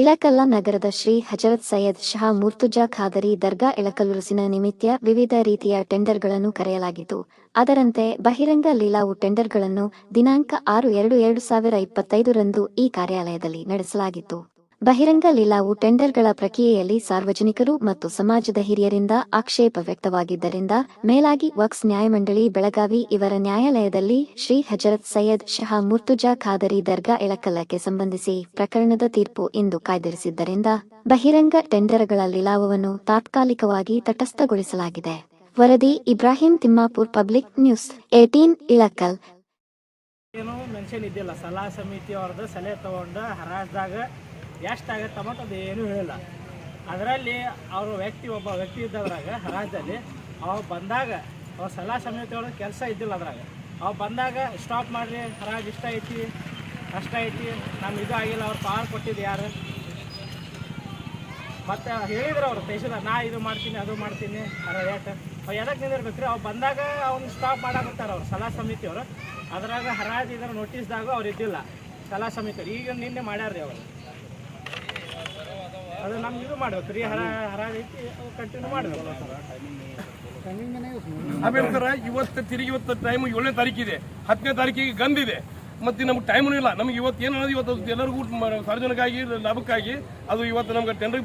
ಇಳಕಲ್ಲ ನಗರದ ಶ್ರೀ ಹಜರತ್ ಸೈಯದ್ ಶಹಾ ಮುರ್ತುಜಾ ಖಾದರಿ ದರ್ಗಾ ಇಳಕಲ್ಲುರುಸಿನ ನಿಮಿತ್ತ ವಿವಿಧ ರೀತಿಯ ಟೆಂಡರ್ಗಳನ್ನು ಕರೆಯಲಾಗಿತ್ತು. ಅದರಂತೆ ಬಹಿರಂಗ ಲೀಲಾವು ಟೆಂಡರ್ಗಳನ್ನು ದಿನಾಂಕ ಆರು ಎರಡು ಎರಡು ಸಾವಿರ ಇಪ್ಪತ್ತೈದರಂದು ಈ ಕಾರ್ಯಾಲಯದಲ್ಲಿ ನಡೆಸಲಾಗಿತ್ತು. ಬಹಿರಂಗ ಲೀಲಾವು ಟೆಂಡರ್ಗಳ ಪ್ರಕ್ರಿಯೆಯಲ್ಲಿ ಸಾರ್ವಜನಿಕರು ಮತ್ತು ಸಮಾಜದ ಹಿರಿಯರಿಂದ ಆಕ್ಷೇಪ ವ್ಯಕ್ತವಾಗಿದ್ದರಿಂದ ಮೇಲಾಗಿ ವಕ್ಸ್ ನ್ಯಾಯಮಂಡಳಿ ಬೆಳಗಾವಿ ಇವರ ನ್ಯಾಯಾಲಯದಲ್ಲಿ ಶ್ರೀ ಹಜರತ್ ಸೈಯದ್ ಶಹಾ ಮುರ್ತುಜಾ ಖಾದರಿ ದರ್ಗಾ ಇಳಕಲಕ್ಕೆ ಸಂಬಂಧಿಸಿ ಪ್ರಕರಣದ ತೀರ್ಪು ಇಂದು ಕಾಯ್ದಿರಿಸಿದ್ದರಿಂದ ಬಹಿರಂಗ ಟೆಂಡರ್ಗಳ ಲೀಲಾವನ್ನು ತಾತ್ಕಾಲಿಕವಾಗಿ ತಟಸ್ಥಗೊಳಿಸಲಾಗಿದೆ. ವರದಿ Ibrahim Timmapur, public news, eighteen Ilkal. ಏನು ಮೆನ್ಷನ್ ಇದ್ದಿಲ್ಲ. ಸಲಹಾ ಸಮಿತಿ ಸಲಹೆ ತೊಗೊಂಡು ಹರಾಜ್ದಾಗ ಅನ್ನೋದು ಅದು ಏನೂ ಹೇಳಿಲ್ಲ. ಅದರಲ್ಲಿ ಅವರು ವ್ಯಕ್ತಿ ಒಬ್ಬ ವ್ಯಕ್ತಿ ಇದ್ದದ್ರಾಗ ರಾಜ್ಯದಲ್ಲಿ ಅವ ಬಂದಾಗ ಅವ್ರ ಸಲಹಾ ಸಮಿತಿ ಒಳಗೆ ಕೆಲಸ ಇದ್ದಿಲ್ಲ ಅದ್ರಾಗ. ಅವು ಬಂದಾಗ, ಸ್ಟಾಪ್ ಮಾಡಿರಿ ರಾಜ್ ಇಷ್ಟ ಐತಿ ಅಷ್ಟ ಐತಿ ನಮ್ಗೆ ಇದು ಆಗಿಲ್ಲ, ಅವ್ರು ಪಾರ್ ಕೊಟ್ಟಿದ್ದು ಯಾರು? ಮತ್ತು ಹೇಳಿದ್ರು ಅವರು, ತಹಶೀಲ್ದಾರ್, ನಾ ಇದು ಮಾಡ್ತೀನಿ, ಅದು ಮಾಡ್ತೀನಿ. ಅದ್ರ ರೇಟ್ ಅವ್ ಎದಕ್ಕೆ ನಿಂದಿರ್ಬೇಕ್ರಿ? ಅವ್ ಬಂದಾಗ ಅವ್ನು ಸ್ಟಾಪ್ ಮಾಡಾಕತ್ತಾರೆ ಅವ್ರು, ಸಲಹಾ ಸಮಿತಿಯವರು ಅದ್ರಾಗ ಹರಾಜ್ ಇದ್ರ ನೋಟಿಸ್ದಾಗ ಅವ್ರು ಇದ್ದಿಲ್ಲ, ಸಲಹಾ ಸಮಿತಿಯವ್ರು ಈಗ ನಿನ್ನೆ ಮಾಡ್ಯಾರ್ರಿ ಅವರು. ಅದು ನಮ್ಗೆ ಇದು ಮಾಡೋ ಹರ ಹರ ಐತಿ ಕಂಟಿನ್ಯೂ ಮಾಡ್ಬೇಕು. ಇವತ್ತು ತಿರುಗಿ ಇವತ್ತು ಟೈಮ್ ಏಳನೇ ತಾರೀಕಿದೆ ಹತ್ತನೇ ತಾರೀಕಿಗೆ ಗಂದಿದೆ ಮತ್ತೆ ನಮ್ಗೆ ಟೈಮೂ ಇಲ್ಲ. ನಮ್ಗೆ ಇವತ್ತು ಏನು ಇವತ್ತು ಎಲ್ಲರಿಗೂ ಸಾರ್ವಜನಿಕಾಗಿ ಲಾಭಕ್ಕಾಗಿ, ಅದು ಇವತ್ತು ನಮ್ಗೆ ಟೆಂಡರ್